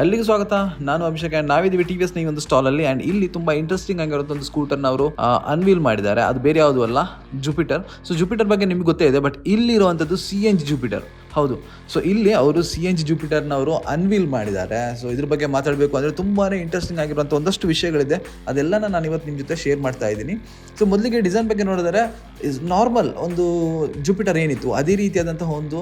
ಅಲ್ಲಿಗೆ ಸ್ವಾಗತ. ನಾನು ಅಭಿಷೇಕ್ ಆ್ಯಂಡ್ ನಾವಿದ್ದೀವಿ ಟಿ ವಿ ಎಸ್ನ ಈ ಒಂದು ಸ್ಟಾಲಲ್ಲಿ ಆ್ಯಂಡ್ ಇಲ್ಲಿ ತುಂಬ ಇಂಟ್ರೆಸ್ಟಿಂಗ್ ಆಗಿರೋ ಒಂದು ಸ್ಕೂಟರ್ನ ಅವರು ಅನ್ವೀಲ್ ಮಾಡಿದ್ದಾರೆ. ಅದು ಬೇರೆ ಯಾವುದು ಅಲ್ಲ ಜುಪಿಟರ್ ಸೊ ಜುಪಿಟರ್ ಬಗ್ಗೆ ನಿಮ್ಗೆ ಗೊತ್ತೇ ಇದೆ ಬಟ್ ಇಲ್ಲಿರುವಂಥದ್ದು ಸಿ ಎನ್ ಜಿ ಜುಪಿಟರ್ ಹೌದು. ಸೊ ಇಲ್ಲಿ ಅವರು ಸಿ ಎನ್ ಜಿ ಜೂಪಿಟರ್ನ ಅವರು ಅನ್ವೀಲ್ ಮಾಡಿದ್ದಾರೆ. ಸೊ ಇದ್ರ ಬಗ್ಗೆ ಮಾತಾಡಬೇಕು ಅಂದರೆ ತುಂಬಾ ಇಂಟ್ರೆಸ್ಟಿಂಗ್ ಆಗಿರುವಂಥ ಒಂದಷ್ಟು ವಿಷಯಗಳಿದೆ. ಅದೆಲ್ಲ ನಾನು ಇವತ್ತು ನಿಮ್ಮ ಜೊತೆ ಶೇರ್ ಮಾಡ್ತಾ ಇದ್ದೀನಿ. ಸೊ ಮೊದಲಿಗೆ ಡಿಸೈನ್ ಬಗ್ಗೆ ನೋಡಿದರೆ ಇಸ್ ನಾರ್ಮಲ್ ಒಂದು ಜುಪಿಟರ್ ಏನಿತ್ತು, ಅದೇ ರೀತಿಯಾದಂತಹ ಒಂದು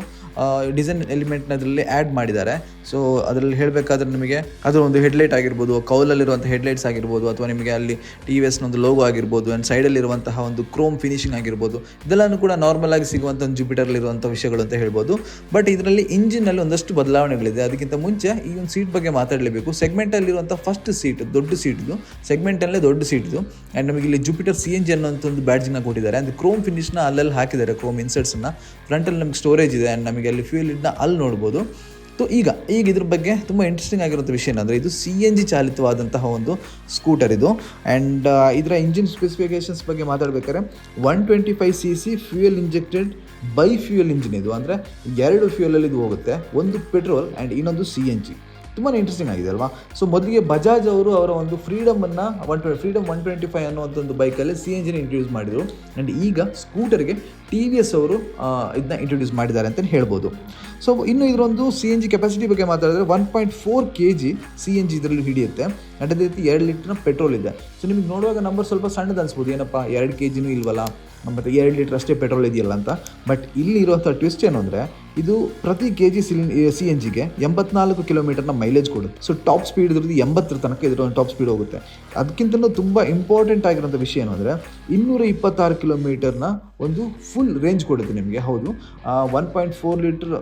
ಡಿಸೈನ್ ಎಲಿಮೆಂಟ್ನ ಅದರಲ್ಲಿ ಆ್ಯಡ್ ಮಾಡಿದ್ದಾರೆ. ಸೊ ಅದರಲ್ಲಿ ಹೇಳಬೇಕಾದ್ರೆ ನಿಮಗೆ ಅದರ ಒಂದು ಹೆಡ್ಲೈಟ್ ಆಗಿರ್ಬೋದು ಕೌಲಲ್ಲಿರುವಂಥ ಹೆಡ್ಲೈಟ್ಸ್ ಆಗಿರ್ಬೋದು, ಅಥವಾ ನಿಮಗೆ ಅಲ್ಲಿ ಟಿ ವಿ ಎಸ್ನ ಒಂದು ಲೋಗೋ ಆಗಿರ್ಬೋದು ಆ್ಯಂಡ್ ಸೈಡಲ್ಲಿರುವಂತಹ ಒಂದು ಕ್ರೋಮ್ ಫಿನಿಶಿಂಗ್ ಆಗಿರ್ಬೋದು, ಇದೆಲ್ಲನೂ ಕೂಡ ನಾರ್ಮಲ್ ಆಗಿ ಸಿಗುವಂಥ ಒಂದು ಜುಪಿಟರ್ಲಿರುವಂಥ ವಿಷಯಗಳು ಅಂತ ಹೇಳ್ಬೋದು. ಬಟ್ ಇದರಲ್ಲಿ ಇಂಜಿನಲ್ಲಿ ಒಂದಷ್ಟು ಬದಲಾವಣೆಗಳಿದೆ. ಅದಕ್ಕಿಂತ ಮುಂಚೆ ಈ ಒಂದು ಸೀಟ್ ಬಗ್ಗೆ ಮಾತಾಡಲೇಬೇಕು. ಸೆಗ್ಮೆಂಟಲ್ಲಿರುವಂಥ ಫಸ್ಟ್ ಸೀಟ್ ದೊಡ್ಡ ಸೀಟ್ ಇದು ಸೆಗ್ಮೆಂಟಲ್ಲೇ ದೊಡ್ಡ ಸೀಟ್ ಇದು ಆ್ಯಂಡ್ ನಮಗೆ ಇಲ್ಲಿ ಜುಪಿಟರ್ ಸಿ ಎನ್ ಜಿ ಅನ್ನೋಂಥ ಒಂದು ಬ್ಯಾಡ್ಜಿನ ಕೊಟ್ಟಿದ್ದಾರೆ. ಅಂದರೆ ಕ್ರೋಮ್ ಫಿನಿಶ್ನ ಅಲ್ಲಲ್ಲಿ ಹಾಕಿದ್ದಾರೆ ಕ್ರೋಮ್ ಇನ್ಸರ್ಟ್ಸನ್ನ ಫ್ರಂಟಲ್ಲಿ ನಮಗೆ ಸ್ಟೋರೇಜ್ ಇದೆ. ಆ್ಯಂಡ್ ನಮಗೆ ಅಲ್ಲಿ ಫ್ಯೂಲ್ ಇಡ್ನ ಅಲ್ಲಿ ನೋಡ್ಬೋದು. ಸೊ ಈಗ ಈಗ ಇದ್ರ ಬಗ್ಗೆ ತುಂಬ ಇಂಟ್ರೆಸ್ಟಿಂಗ್ ಆಗಿರುವಂಥ ವಿಷಯ ಏನಂದರೆ ಇದು ಸಿ ಎನ್ ಜಿ ಚಾಲಿತವಾದಂತಹ ಒಂದು ಸ್ಕೂಟರ್ ಇದು. ಆ್ಯಂಡ್ ಇದರ ಇಂಜಿನ್ ಸ್ಪೆಸಿಫಿಕೇಷನ್ಸ್ ಬಗ್ಗೆ ಮಾತಾಡಬೇಕಾದ್ರೆ one twenty five C C fuel injected by fuel engine ಇದು. ಅಂದರೆ ಎರಡು ಫ್ಯೂಯಲಲ್ಲಿ ಇದು ಹೋಗುತ್ತೆ, ಒಂದು ಪೆಟ್ರೋಲ್ ಆ್ಯಂಡ್ ಇನ್ನೊಂದು ಸಿ ಎನ್ ಜಿ ತುಂಬಾ ಇಂಟ್ರೆಸ್ಟಿಂಗ್ ಆಗಿದೆ ಅಲ್ವಾ? ಸೊ ಮೊದಲಿಗೆ ಬಜಾಜ್ ಅವರು ಅವರ ಒಂದು ಫ್ರೀಡಮನ್ನು ಒನ್ ಟ್ವೆ ಫ್ರೀಡಮ್ ಒನ್ ಟ್ವೆಂಟಿ ಫೈವ್ ಅನ್ನುವಂಥ ಒಂದು ಬೈಕಲ್ಲಿ ಸಿ ಎನ್ ಜಿನ ಇಂಟ್ರೊಡ್ಯೂಸ್ ಮಾಡಿದರು. ಆ್ಯಂಡ್ ಈಗ ಸ್ಕೂಟರ್ಗೆ ಟಿ ವಿ ಎಸ್ ಅವರು ಇದನ್ನ ಇಂಟ್ರೊಡ್ಯೂಸ್ ಮಾಡಿದ್ದಾರೆ ಅಂತ ಹೇಳ್ಬೋದು. ಸೊ ಇನ್ನು ಇದರೊಂದು ಸಿ ಎನ್ ಜಿ ಕೆಪಾಸಿಟಿ ಬಗ್ಗೆ ಮಾತಾಡಿದ್ರೆ one point four K G C N G ಇದರಲ್ಲಿ ಹಿಡಿಯುತ್ತೆ. ಅದೇ ರೀತಿ ಎರಡು ಲೀಟ್ರ್ನ ಪೆಟ್ರೋಲ್ ಇದೆ. ಸೊ ನಿಮಗೆ ನೋಡುವಾಗ ನಂಬರ್ ಸ್ವಲ್ಪ ಸಣ್ಣದು ಅನಿಸ್ಬೋದು. ಏನಪ್ಪ? ಎರಡು ಕೆ ಜಿನೂ ಇಲ್ವಲ್ಲ? ಮತ್ತು ಎರಡು ಲೀಟ್ರ್ ಅಷ್ಟೇ ಪೆಟ್ರೋಲ್ ಇದೆಯಲ್ಲ ಅಂತ. ಬಟ್ ಇಲ್ಲಿ ಇರುವಂಥ ಟ್ವಿಸ್ಟ್ ಏನು ಅಂದರೆ, ಇದು ಪ್ರತಿ ಕೆ ಜಿ ಸಿಲಿನ್ ಸಿ ಎನ್ ಜಿಗೆ ಎಂಬತ್ನಾಲ್ಕು ಕಿಲೋಮೀಟರ್ನ ಮೈಲೇಜ್ ಕೊಡುತ್ತೆ. ಸೊ ಟಾಪ್ ಸ್ಪೀಡ್ ಇದ್ರದ್ದು ಎಂಬತ್ತರ ತನಕ ಇದ್ರ ಟಾಪ್ ಸ್ಪೀಡ್ ಹೋಗುತ್ತೆ. ಅದಕ್ಕಿಂತಲೂ ತುಂಬ ಇಂಪಾರ್ಟೆಂಟ್ ಆಗಿರೋಂಥ ವಿಷಯ ಏನು ಅಂದರೆ, ಇನ್ನೂರ ಇಪ್ಪತ್ತಾರು ಕಿಲೋಮೀಟರ್ನ ಒಂದು ಫುಲ್ ರೇಂಜ್ ಕೊಡುತ್ತೆ ನಿಮಗೆ. ಹೌದು. One point four litre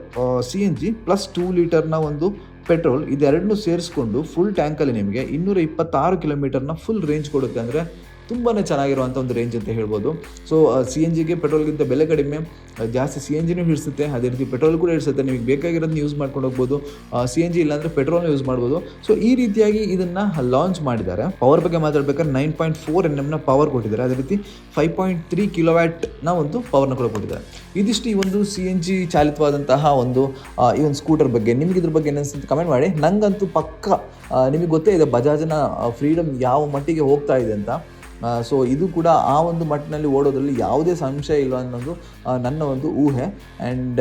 C N G plus two ಲೀಟರ್ನ ಒಂದು ಪೆಟ್ರೋಲ್ ಇದೆರಡನ್ನೂ ಸೇರಿಸ್ಕೊಂಡು ಫುಲ್ ಟ್ಯಾಂಕಲ್ಲಿ ನಿಮಗೆ ಇನ್ನೂರ ಇಪ್ಪತ್ತಾರು ಕಿಲೋಮೀಟರ್ನ ಫುಲ್ ರೇಂಜ್ ಕೊಡುತ್ತೆ ಅಂದರೆ ತುಂಬಾ ಚೆನ್ನಾಗಿರುವಂಥ ಒಂದು ರೇಂಜ್ ಅಂತ ಹೇಳ್ಬೋದು. ಸೊ ಸಿ ಎನ್ ಜಿಗೆ ಪೆಟ್ರೋಲ್ಗಿಂತ ಬೆಲೆ ಕಡಿಮೆ ಜಾಸ್ತಿ ಸಿ ಎನ್ ಜಿನೂ ಹಿಡಿಸುತ್ತೆ, ಅದೇ ರೀತಿ ಪೆಟ್ರೋಲ್ ಕೂಡ ಹಿಡಿಸುತ್ತೆ. ನಿಮಗೆ ಬೇಕಾಗಿರೋದನ್ನ ಯೂಸ್ ಮಾಡ್ಕೊಂಡು ಹೋಗ್ಬೋದು. ಸಿ ಎನ್ ಜಿ ಇಲ್ಲಾಂದರೆ ಪೆಟ್ರೋಲ್ನ ಯೂಸ್ ಮಾಡ್ಬೋದು. ಸೊ ಈ ರೀತಿಯಾಗಿ ಇದನ್ನು ಲಾಂಚ್ ಮಾಡಿದ್ದಾರೆ. ಪವರ್ ಬಗ್ಗೆ ಮಾತಾಡ್ಬೇಕಾದ್ರೆ ನೈನ್ ಪಾಯಿಂಟ್ ಫೋರ್ ಎನ್ ಎಮ್ನ ಪವರ್ ಕೊಟ್ಟಿದ್ದಾರೆ. ಅದೇ ರೀತಿ ಫೈವ್ ಪಾಯಿಂಟ್ ತ್ರೀ ಕಿಲೋವ್ಯಾಟ್ನ ಒಂದು ಪವರ್ನ ಕೂಡ ಕೊಟ್ಟಿದ್ದಾರೆ. ಇದಿಷ್ಟು ಈ ಒಂದು ಸಿ ಎನ್ ಜಿ ಚಾಲಿತವಾದಂತಹ ಒಂದು ಈ ಒಂದು ಸ್ಕೂಟರ್ ಬಗ್ಗೆ. ನಿಮ್ಗೆ ಇದ್ರ ಬಗ್ಗೆ ಏನಿಸ್ತಂತ ಕಮೆಂಟ್ ಮಾಡಿ. ನಂಗಂತೂ ಪಕ್ಕ ನಿಮಗೆ ಗೊತ್ತೇ ಇದೆ, ಬಜಾಜ್ನ ಫ್ರೀಡಮ್ ಯಾವ ಮಟ್ಟಿಗೆ ಹೋಗ್ತಾ ಇದೆ ಅಂತ. ಸೊ ಇದು ಕೂಡ ಆ ಒಂದು ಮಟ್ಟಿನಲ್ಲಿ ಓಡೋದ್ರಲ್ಲಿ ಯಾವುದೇ ಸಂಶಯ ಇಲ್ಲ ಅನ್ನೋದು ನನ್ನ ಒಂದು ಊಹೆ. ಆ್ಯಂಡ್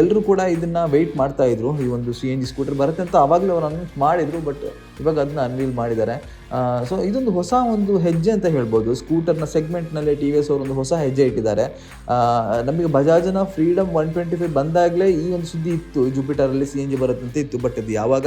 ಎಲ್ಲರೂ ಕೂಡ ಇದನ್ನು ವೆಯ್ಟ್ ಮಾಡ್ತಾ ಇದ್ರು. ಈ ಒಂದು ಸಿ ಎನ್ ಜಿ ಸ್ಕೂಟರ್ ಬರುತ್ತೆ ಅಂತ ಆವಾಗಲೇ ಅವ್ರು ಅನೌನ್ಸ್ ಮಾಡಿದರು ಬಟ್ ಇವಾಗ ಅದನ್ನ ಅನ್ವೀಲ್ ಮಾಡಿದ್ದಾರೆ. ಸೊ ಇದೊಂದು ಹೊಸ ಒಂದು ಹೆಜ್ಜೆ ಅಂತ ಹೇಳ್ಬೋದು. ಸ್ಕೂಟರ್ನ ಸೆಗ್ಮೆಂಟ್ನಲ್ಲಿ ಟಿ ವಿ ಎಸ್ ಅವರು ಒಂದು ಹೊಸ ಹೆಜ್ಜೆ ಇಟ್ಟಿದ್ದಾರೆ. ನಮಗೆ ಬಜಾಜ್ನ ಫ್ರೀಡಮ್ ಒನ್ ಟ್ವೆಂಟಿ ಫೈವ್ ಬಂದಾಗಲೇ ಈ ಒಂದು ಸುದ್ದಿ ಇತ್ತು. ಜುಪಿಟರಲ್ಲಿ ಸಿ ಎನ್ ಜಿ ಬರುತ್ತೆ ಅಂತ ಇತ್ತು ಬಟ್ ಅದು ಯಾವಾಗ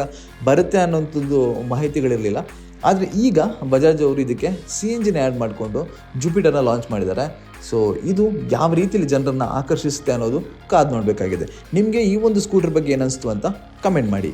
ಬರುತ್ತೆ ಅನ್ನೋಂಥದ್ದು ಮಾಹಿತಿಗಳಿರಲಿಲ್ಲ. ಆದರೆ ಈಗ ಬಜಾಜ್ ಅವರು ಇದಕ್ಕೆ ಸಿ ಎನ್ ಜಿನ ಆ್ಯಡ್ ಮಾಡಿಕೊಂಡು ಜುಪಿಟರ್ನ ಲಾಂಚ್ ಮಾಡಿದ್ದಾರೆ. ಸೊ ಇದು ಯಾವ ರೀತಿಯಲ್ಲಿ ಜನರನ್ನು ಆಕರ್ಷಿಸುತ್ತೆ ಅನ್ನೋದು ಕಾದು ನೋಡಬೇಕಾಗಿದೆ. ನಿಮಗೆ ಈ ಒಂದು ಸ್ಕೂಟರ್ ಬಗ್ಗೆ ಏನಿಸ್ತು ಅಂತ ಕಮೆಂಟ್ ಮಾಡಿ.